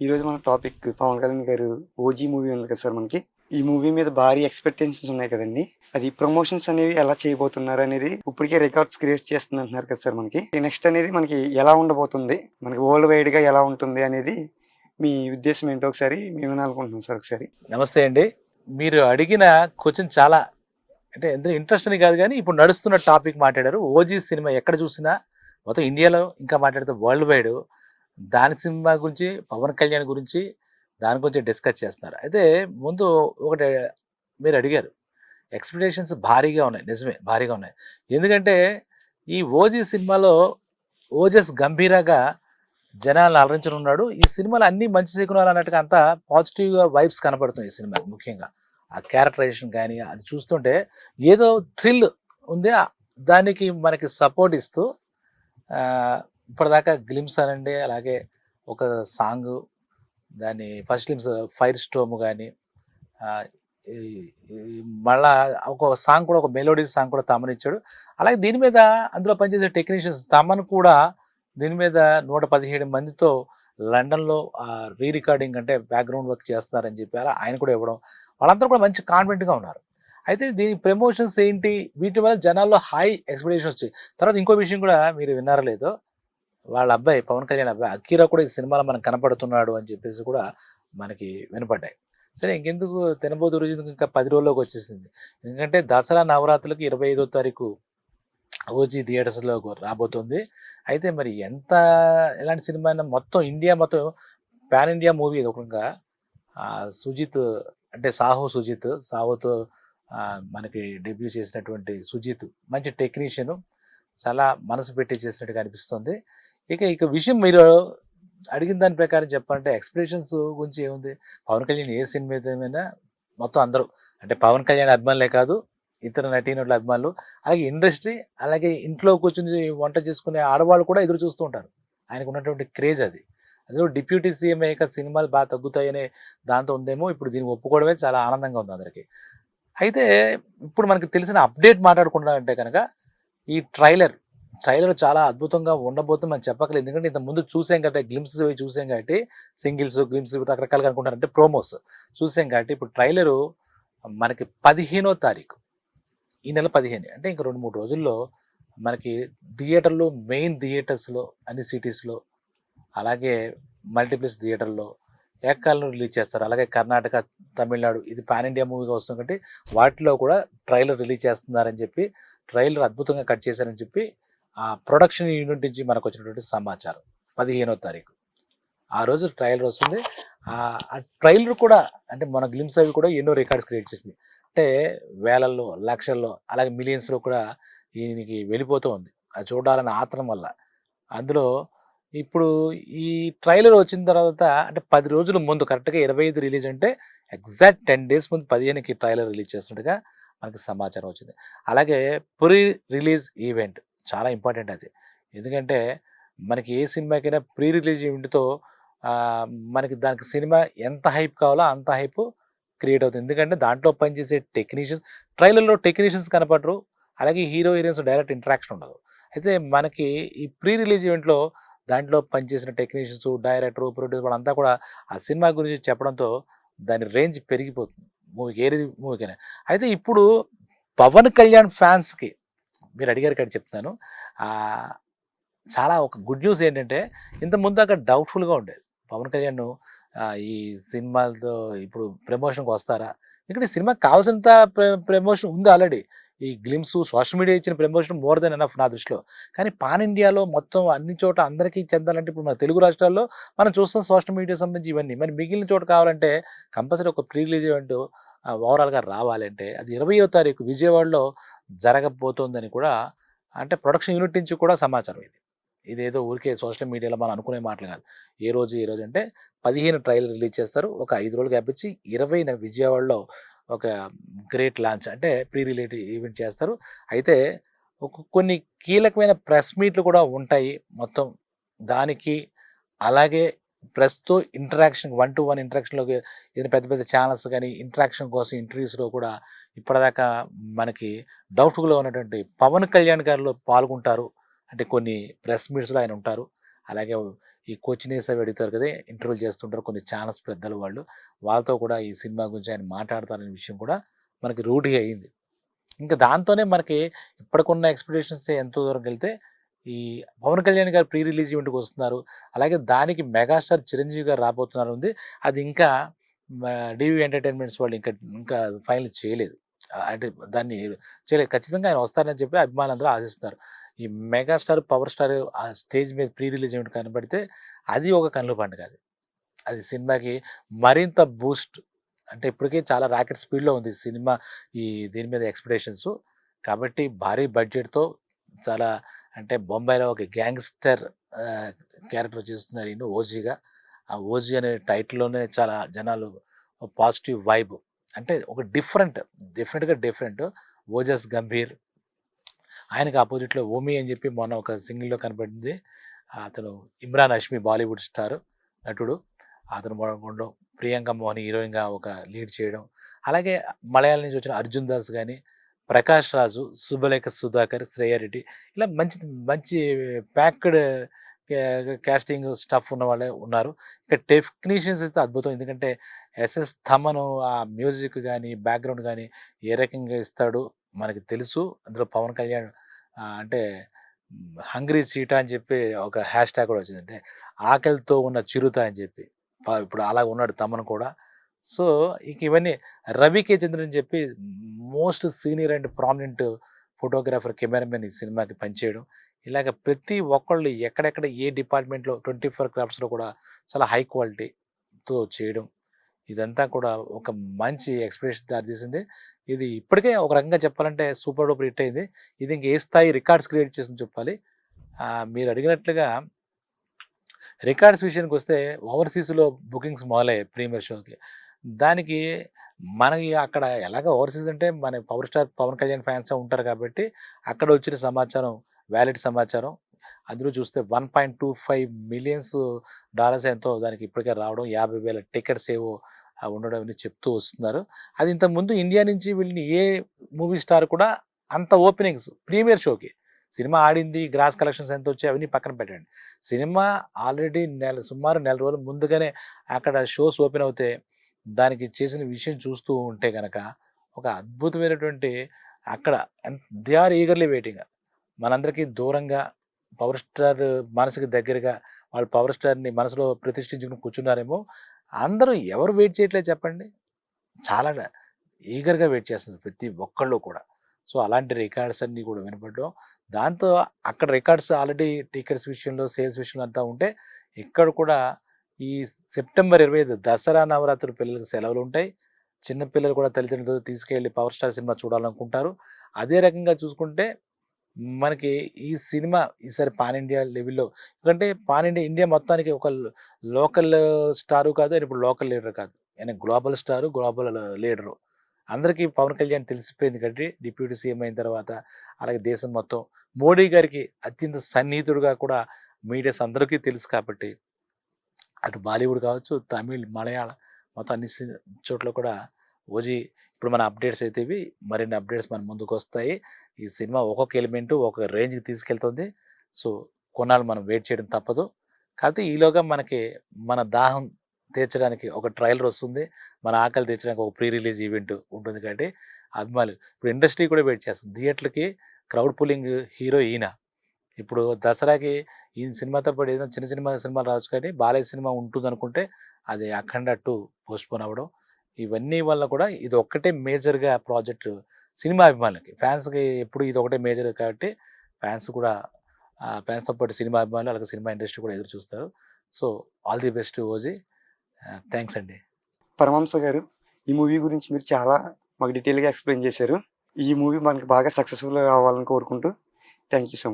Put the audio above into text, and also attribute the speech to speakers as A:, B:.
A: ఈరోజు మన టాపిక్ పవన్ కళ్యాణ్ గారు ఓజీ మూవీ ఉంది కదా సార్ మనకి. ఈ మూవీ మీద భారీ ఎక్స్పెక్టేషన్స్ ఉన్నాయి కదండి. అది ప్రమోషన్స్ అనేవి ఎలా చేయబోతున్నారు అనేది ఇప్పటికే రికార్డ్స్ క్రియేట్ చేస్తుంది అంటున్నారు కదా సార్ మనకి. నెక్స్ట్ అనేది మనకి ఎలా ఉండబోతుంది మనకి వరల్డ్ వైడ్గా ఎలా ఉంటుంది అనేది మీ ఉద్దేశం ఏంటో ఒకసారి మేము వినాలనుకుంటున్నాం సార్ ఒకసారి.
B: నమస్తే అండి. మీరు అడిగిన క్వశ్చన్ చాలా అంటే ఎంత ఇంట్రెస్ట్ అని కాదు కానీ ఇప్పుడు నడుస్తున్న టాపిక్ మాట్లాడారు. ఓజీ సినిమా ఎక్కడ చూసినా మొత్తం ఇండియాలో ఇంకా మాట్లాడితే వరల్డ్ వైడ్ దాని సినిమా గురించి పవన్ కళ్యాణ్ గురించి దాని గురించి డిస్కస్ చేస్తున్నారు. అయితే ముందు ఒకటి మీరు అడిగారు. ఎక్స్పెక్టేషన్స్ భారీగా ఉన్నాయి. నిజమే భారీగా ఉన్నాయి. ఎందుకంటే ఈ ఓజీ సినిమాలో ఓజస్ గంభీరగా జనాలను అలరించనున్నాడు. ఈ సినిమాలో అన్ని మంచి శకునాలు అన్నట్టుగా అంతా పాజిటివ్గా వైబ్స్ కనపడుతుంది ఈ సినిమా ముఖ్యంగా. ఆ క్యారెక్టరైజేషన్ కానీ అది చూస్తుంటే ఏదో థ్రిల్ ఉంది. దానికి మనకి సపోర్ట్ ఇస్తూ ఇప్పటిదాకా గ్లిమ్స్ అనండి. అలాగే ఒక సాంగ్ దాని ఫస్ట్ గ్లిమ్స్ ఫైర్ స్టోమ్ కానీ మళ్ళా ఒక సాంగ్ కూడా ఒక మెలోడీ సాంగ్ కూడా తమన్ ఇచ్చాడు. అలాగే దీని మీద అందులో పనిచేసే టెక్నీషియన్స్ తమన్ కూడా దీని మీద నూట పదిహేడు మందితో లండన్లో రీ రికార్డింగ్ అంటే బ్యాక్గ్రౌండ్ వర్క్ చేస్తున్నారని చెప్పారు. ఆయన కూడా ఇవ్వడం వాళ్ళందరూ కూడా మంచి కాన్ఫిడెంట్గా ఉన్నారు. అయితే దీని ప్రమోషన్స్ ఏంటి? వీటి వల్ల జనాల్లో హై ఎక్స్పెక్టేషన్ వచ్చాయి. తర్వాత ఇంకో విషయం కూడా మీరు విన్నారో లేదో వాళ్ళ అబ్బాయి పవన్ కళ్యాణ్ అబ్బాయి అకీరా కూడా ఈ సినిమాలో మనకు కనపడుతున్నాడు అని చెప్పేసి కూడా మనకి వినపడ్డాయి. సరే ఇంకెందుకు తినబోదు రోజు ఇంకా పది రోజుల్లోకి వచ్చేసింది. ఎందుకంటే దసరా నవరాత్రులకు ఇరవై ఐదో తారీఖు ఓజీ థియేటర్స్లో రాబోతుంది. అయితే మరి ఎంత ఎలాంటి సినిమా అయినా మొత్తం ఇండియా మొత్తం పాన్ ఇండియా మూవీ ఇది ఒకగా సుజిత్ అంటే సాహు సుజిత్ సాహుతో మనకి డెబ్యూ చేసినటువంటి సుజిత్ మంచి టెక్నీషియన్ చాలా మనసు పెట్టి చేసినట్టుగా అనిపిస్తుంది. ఇక ఇక విషయం మీరు అడిగిన దాని ప్రకారం చెప్పాలంటే ఎక్స్ప్రెషన్స్ గురించి ఏముంది? పవన్ కళ్యాణ్ ఏ సినిమా ఏదైనా మొత్తం అందరూ అంటే పవన్ కళ్యాణ్ అభిమానులే కాదు ఇతర నటీనటుల అభిమానులు అలాగే ఇండస్ట్రీ అలాగే ఇంట్లో కూర్చుని వంట చేసుకునే ఆడవాళ్ళు కూడా ఎదురు చూస్తూ ఉంటారు. ఆయనకు ఉన్నటువంటి క్రేజ్ అది. అందులో డిప్యూటీ సీఎం అయ్యాక సినిమాలు బాగా తగ్గుతాయనే దాంతో ఉందేమో ఇప్పుడు దీన్ని ఒప్పుకోవడమే చాలా ఆనందంగా ఉంది అందరికీ. అయితే ఇప్పుడు మనకి తెలిసిన అప్డేట్ మాట్లాడుకుంటా అంటే కనుక ఈ ట్రైలర్ ట్రైలర్ చాలా అద్భుతంగా ఉండబోతుంది మనం చెప్పకలేదు ఎందుకంటే ఇంత ముందు చూసాం కాబట్టి గ్లిమ్స్ చూసాం కాబట్టి సింగిల్స్ గ్లిమ్స్ రకరకాలుగా అనుకుంటారంటే ప్రోమోస్ చూసాం కాబట్టి ఇప్పుడు ట్రైలరు మనకి పదిహేనో తారీఖు. ఈ నెల పదిహేను. అంటే ఇంక రెండు మూడు రోజుల్లో మనకి థియేటర్లో మెయిన్ థియేటర్స్లో అన్ని సిటీస్లో అలాగే మల్టీప్లెక్స్ థియేటర్లో ఏకాలను రిలీజ్ చేస్తారు. అలాగే కర్ణాటక తమిళనాడు ఇది పాన్ ఇండియా మూవీగా వస్తుంది కాబట్టి వాటిలో కూడా ట్రైలర్ రిలీజ్ చేస్తున్నారని చెప్పి ట్రైలర్ అద్భుతంగా కట్ చేశారని చెప్పి ఆ ప్రొడక్షన్ యూనిట్ నుంచి మనకు వచ్చినటువంటి సమాచారం. పదిహేనో తారీఖు. ఆ రోజు ట్రైలర్ వస్తుంది. ఆ ట్రయల్ ట్రైలర్ కూడా అంటే మన గ్లిమ్స్ అవి కూడా ఎన్నో రికార్డ్స్ క్రియేట్ చేసింది. అంటే వేలల్లో లక్షల్లో అలాగే మిలియన్స్లో కూడా దీనికి వెళ్ళిపోతూ ఉంది. అది చూడాలని ఆత్రం వల్ల. అందులో ఇప్పుడు ఈ ట్రైలర్ వచ్చిన తర్వాత అంటే పది రోజుల ముందు కరెక్ట్గా ఇరవై ఐదు రిలీజ్ అంటే ఎగ్జాక్ట్ టెన్ డేస్ ముందు పదిహేనుకి ట్రైలర్ రిలీజ్ చేస్తున్నట్టుగా మనకి సమాచారం వచ్చింది. అలాగే ప్రీ రిలీజ్ ఈవెంట్. చాలా ఇంపార్టెంట్ అది. ఎందుకంటే మనకి ఏ సినిమాకైనా ప్రీ రిలీజ్ ఈవెంట్తో మనకి దానికి సినిమా ఎంత హైప్ కావాలో అంత హైప్ క్రియేట్ అవుతుంది. ఎందుకంటే దాంట్లో పనిచేసే టెక్నీషియన్స్ ట్రైలర్లో టెక్నీషియన్స్ కనపడరు. అలాగే హీరో హీరోయిన్స్ డైరెక్ట్ ఇంటరాక్షన్ ఉండదు. అయితే మనకి ఈ ప్రీ రిలీజ్ ఈవెంట్లో దాంట్లో పనిచేసిన టెక్నీషియన్స్ డైరెక్టర్ ప్రొడ్యూసర్ వాళ్ళంతా కూడా ఆ సినిమా గురించి చెప్పడంతో దాని రేంజ్ పెరిగిపోతుంది. మూవీకి ఏ మూవీకైనా. అయితే ఇప్పుడు పవన్ కళ్యాణ్ ఫ్యాన్స్కి మీరు అడిగారు కానీ చెప్తాను చాలా ఒక గుడ్ న్యూస్ ఏంటంటే ఇంత ముందు అక్కడ డౌట్ఫుల్గా ఉండేది. పవన్ కళ్యాణ్ ఈ సినిమాలతో ఇప్పుడు ప్రమోషన్కి వస్తారా? ఇక్కడ ఈ సినిమాకి కావాల్సినంత ప్రమోషన్ ఉంది ఆల్రెడీ. ఈ గ్లిమ్స్ సోషల్ మీడియా ఇచ్చిన ప్రమోషన్ మోర్ దెన్ ఎనఫ్ నా దృష్టిలో. కానీ పాన్ ఇండియాలో మొత్తం అన్ని చోట అందరికీ చెందాలంటే ఇప్పుడు మన తెలుగు రాష్ట్రాల్లో మనం చూస్తాం సోషల్ మీడియా సంబంధించి ఇవన్నీ. మరి మిగిలిన చోట కావాలంటే కంపల్సరీ ఒక ప్రీ రిలీజ్ ఈవెంట్ ఓవరాల్గా రావాలంటే అది ఇరవయో తారీఖు విజయవాడలో జరగబోతోందని కూడా అంటే ప్రొడక్షన్ యూనిట్ నుంచి కూడా సమాచారం ఇది. ఇదేదో ఊరికే సోషల్ మీడియాలో మనం అనుకునే మాటలు కాదు. ఏ రోజు ఏ రోజు అంటే పదిహేను ట్రైలర్ రిలీజ్ చేస్తారు. ఒక ఐదు రోజులు గ్యాప్ ఇచ్చి ఇరవైన విజయవాడలో ఒక గ్రేట్ లాంచ్ అంటే ప్రీ రిలేటివ్ ఈవెంట్ చేస్తారు. అయితే ఒక కొన్ని కీలకమైన ప్రెస్ మీట్లు కూడా ఉంటాయి మొత్తం దానికి. అలాగే ప్రెస్తో ఇంటరాక్షన్ వన్ టు వన్ ఇంటరాక్షన్లోకి ఏదైనా పెద్ద పెద్ద ఛానల్స్ కానీ ఇంటరాక్షన్ కోసం ఇంటర్వ్యూస్లో కూడా ఇప్పటిదాకా మనకి డౌట్ఫుల్గా ఉన్నటువంటి పవన్ కళ్యాణ్ గారిలో పాల్గొంటారు. అంటే కొన్ని ప్రెస్ మీట్స్లో ఆయన ఉంటారు. అలాగే ఈ కోచినేస్ అవి అడుగుతారు కదా ఇంటర్వ్యూ చేస్తుంటారు కొన్ని ఛానల్స్ పెద్దలు వాళ్ళు. వాళ్ళతో కూడా ఈ సినిమా గురించి ఆయన మాట్లాడతారనే విషయం కూడా మనకి రూఢి అయింది. ఇంకా దాంతోనే మనకి ఇప్పటికున్న ఎక్స్పెక్టేషన్స్ ఎంతో దూరం వెళ్తే ఈ పవన్ కళ్యాణ్ గారు ప్రీ రిలీజ్ ఈవెంట్కి వస్తున్నారు. అలాగే దానికి మెగాస్టార్ చిరంజీవి గారు రాబోతున్నారు ఉంది. అది ఇంకా డివి ఎంటర్టైన్మెంట్స్ వాళ్ళు ఇంకా ఇంకా ఫైనల్ చేయలేదు. అంటే దాన్ని చేయలేదు. ఖచ్చితంగా ఆయన వస్తారని చెప్పి అభిమానులందరూ ఆశిస్తున్నారు. ఈ మెగాస్టార్ పవర్ స్టార్ ఆ స్టేజ్ మీద ప్రీ రిలీజ్ ఈవెంట్ కనబడితే అది ఒక కనుల పండుగ అది. అది సినిమాకి మరింత బూస్ట్. అంటే ఇప్పటికే చాలా రాకెట్ స్పీడ్లో ఉంది సినిమా ఈ దీని మీద ఎక్స్పెక్టేషన్స్. కాబట్టి భారీ బడ్జెట్తో చాలా అంటే బొంబాయిలో ఒక గ్యాంగ్స్టర్ క్యారెక్టర్ చేస్తున్నారు ఈయన ఓజీగా. ఆ ఓజీ అనే టైటిల్లోనే చాలా జనాలు పాజిటివ్ వైబ్. అంటే ఒక డిఫరెంట్ డిఫరెంట్గా డిఫరెంట్. ఓజస్ గంభీర్. ఆయనకి ఆపోజిట్లో ఓమి అని చెప్పి మొన్న ఒక సింగిల్లో కనపడింది. అతను ఇమ్రాన్ హష్మి బాలీవుడ్ స్టార్ నటుడు. అతను మొదలు ప్రియాంక మోహన్ హీరోయిన్గా ఒక లీడ్ చేయడం. అలాగే మలయాళం నుంచి వచ్చిన అర్జున్ దాస్ కానీ ప్రకాష్ రాజు శుభలేఖ సుధాకర్ శ్రేయారెడ్డి ఇలా మంచి మంచి ప్యాక్డ్ క్యాస్టింగ్ స్టఫ్ ఉన్న వాళ్ళే ఉన్నారు. ఇక్కడ టెక్నీషియన్స్ అయితే అద్భుతం. ఎందుకంటే ఎస్ఎస్ థమను ఆ మ్యూజిక్ కానీ బ్యాక్గ్రౌండ్ కానీ ఏ రకంగా ఇస్తాడు మనకి తెలుసు. అందులో పవన్ కళ్యాణ్ అంటే హంగ్రీ సీటా అని చెప్పి ఒక హ్యాష్ ట్యాగ్ కూడా వచ్చిందంటే ఆకలితో ఉన్న చిరుత అని చెప్పి ఇప్పుడు అలా ఉన్నాడు తమను కూడా. సో ఇక ఇవన్నీ రవి కే చంద్రన్ చెప్పి most senior and prominent photographer cameraman ఈ సినిమాకి పనిచేయడం. ఇలాగ ప్రతి ఒక్కళ్ళు ఎక్కడెక్కడ ఏ డిపార్ట్మెంట్లో ట్వంటీ ఫోర్ క్రాఫ్ట్స్లో కూడా చాలా హై క్వాలిటీతో చేయడం. ఇదంతా కూడా ఒక మంచి ఎక్స్ప్రెషన్ దారితీసింది ఇది ఇప్పటికే ఒక రకంగా చెప్పాలంటే సూపర్ డూపర్ హిట్ అయింది. ఇది ఇంక ఏ స్థాయి రికార్డ్స్ క్రియేట్ చేసింది చెప్పాలి. మీరు అడిగినట్లుగా రికార్డ్స్ విషయానికి వస్తే ఓవర్సీస్లో బుకింగ్స్ మొదలయ్యాయి ప్రీమియర్ షోకి. దానికి మనకి అక్కడ ఎలాగ ఓవర్సీస్ అంటే మన power star Pawan Kalyan fans ఉంటారు కాబట్టి అక్కడ వచ్చిన సమాచారం వ్యాలిడ్ సమాచారం. అందులో చూస్తే one point two five millions dollars ఎంతో దానికి ఇప్పటికే రావడం యాభై వేల టికెట్స్ ఏవో ఉండడం అని చెప్తూ వస్తున్నారు. అది ఇంతకుముందు ఇండియా నుంచి వెళ్ళిన ఏ మూవీ స్టార్ కూడా అంత ఓపెనింగ్స్ ప్రీమియర్ షోకి. సినిమా ఆడింది గ్రాస్ కలెక్షన్స్ ఎంత వచ్చాయి అవన్నీ పక్కన పెట్టండి. సినిమా ఆల్రెడీ నెల సుమారు నెల రోజులు ముందుగానే అక్కడ షోస్ ఓపెన్ అవుతే దానికి చేసిన విషయం చూస్తూ ఉంటే కనుక ఒక అద్భుతమైనటువంటి అక్కడ దే ఆర్ ఈగర్లీ వెయిటింగ్. మనందరికీ దూరంగా పవర్ స్టార్ మనసుకి దగ్గరగా వాళ్ళు పవర్ స్టార్ని మనసులో ప్రతిష్ఠించుకుని కూర్చున్నారేమో అందరూ ఎవరు వెయిట్ చేయట్లేదు చెప్పండి? చాలా ఈగర్గా వెయిట్ చేస్తున్నారు ప్రతి ఒక్కళ్ళు కూడా. సో అలాంటి రికార్డ్స్ అన్నీ కూడా వినపడడం దాంతో అక్కడ రికార్డ్స్ ఆల్రెడీ టికెట్స్ విషయంలో సేల్స్ విషయంలో అంతా ఉంటే ఇక్కడ కూడా ఈ సెప్టెంబర్ ఇరవై ఐదు దసరా నవరాత్రి పిల్లలకు సెలవులు ఉంటాయి. చిన్నపిల్లలు కూడా తల్లిదండ్రులతో తీసుకెళ్ళి పవర్ స్టార్ సినిమా చూడాలనుకుంటారు. అదే రకంగా చూసుకుంటే మనకి ఈ సినిమా ఈసారి పాన్ ఇండియా లెవెల్లో ఎందుకంటే పాన్ ఇండియా ఇండియా మొత్తానికి ఒక లోకల్ స్టారు కాదు ఇప్పుడు లోకల్ లీడర్ కాదు. ఆయన గ్లోబల్ స్టారు గ్లోబల్ లీడరు. అందరికీ పవన్ కళ్యాణ్ తెలిసిపోయింది కాబట్టి డిప్యూటీ సీఎం అయిన తర్వాత అలాగే దేశం మొత్తం. మోడీ గారికి అత్యంత సన్నిహితుడుగా కూడా మీడియాస్ అందరికీ తెలుసు కాబట్టి అటు బాలీవుడ్ కావచ్చు తమిళ్ మలయాళం మొత్తం అన్ని చోట్ల కూడా ఓజీ ఇప్పుడు మన అప్డేట్స్ అయితే ఇవి. మరిన్ని అప్డేట్స్ మన ముందుకు వస్తాయి ఈ సినిమా ఒక్కొక్క ఎలిమెంట్ ఒక రేంజ్కి తీసుకెళ్తుంది. సో కొన్నాళ్ళు మనం వెయిట్ చేయడం తప్పదు. కాకపోతే ఈలోగా మనకి మన దాహం తీర్చడానికి ఒక ట్రైలర్ వస్తుంది మన ఆకలి తీర్చడానికి ఒక ప్రీ రిలీజ్ ఈవెంట్ ఉంటుంది కాబట్టి అభిమానులు. ఇప్పుడు ఇండస్ట్రీ కూడా వెయిట్ చేస్తుంది. థియేటర్కి క్రౌడ్ పుల్లింగ్ హీరో ఈయన. ఇప్పుడు దసరాకి ఈ సినిమాతో పాటు ఏదైనా చిన్న సినిమా సినిమాలు రావచ్చు కానీ బాలయ్య సినిమా ఉంటుంది అనుకుంటే అది అఖండ టూ పోస్ట్పోన్ అవ్వడం. ఇవన్నీ వల్ల కూడా ఇది ఒక్కటే మేజర్గా ప్రాజెక్ట్ సినిమా అభిమానులకి. ఫ్యాన్స్కి ఎప్పుడు ఇది ఒకటే మేజర్ కాబట్టి ఫ్యాన్స్ కూడా ఫ్యాన్స్తో పాటు సినిమా అభిమానులు అలాగే సినిమా ఇండస్ట్రీ కూడా ఎదురు చూస్తారు. So all the best OG. Thanks అండి.
A: పరమాంస గారు ఈ మూవీ గురించి మీరు చాలా మాకు డీటెయిల్గా ఎక్స్ప్లెయిన్ చేశారు. ఈ మూవీ మనకి బాగా సక్సెస్ఫుల్ అవ్వాలని కోరుకుంటూ థ్యాంక్ యూ సో మచ్.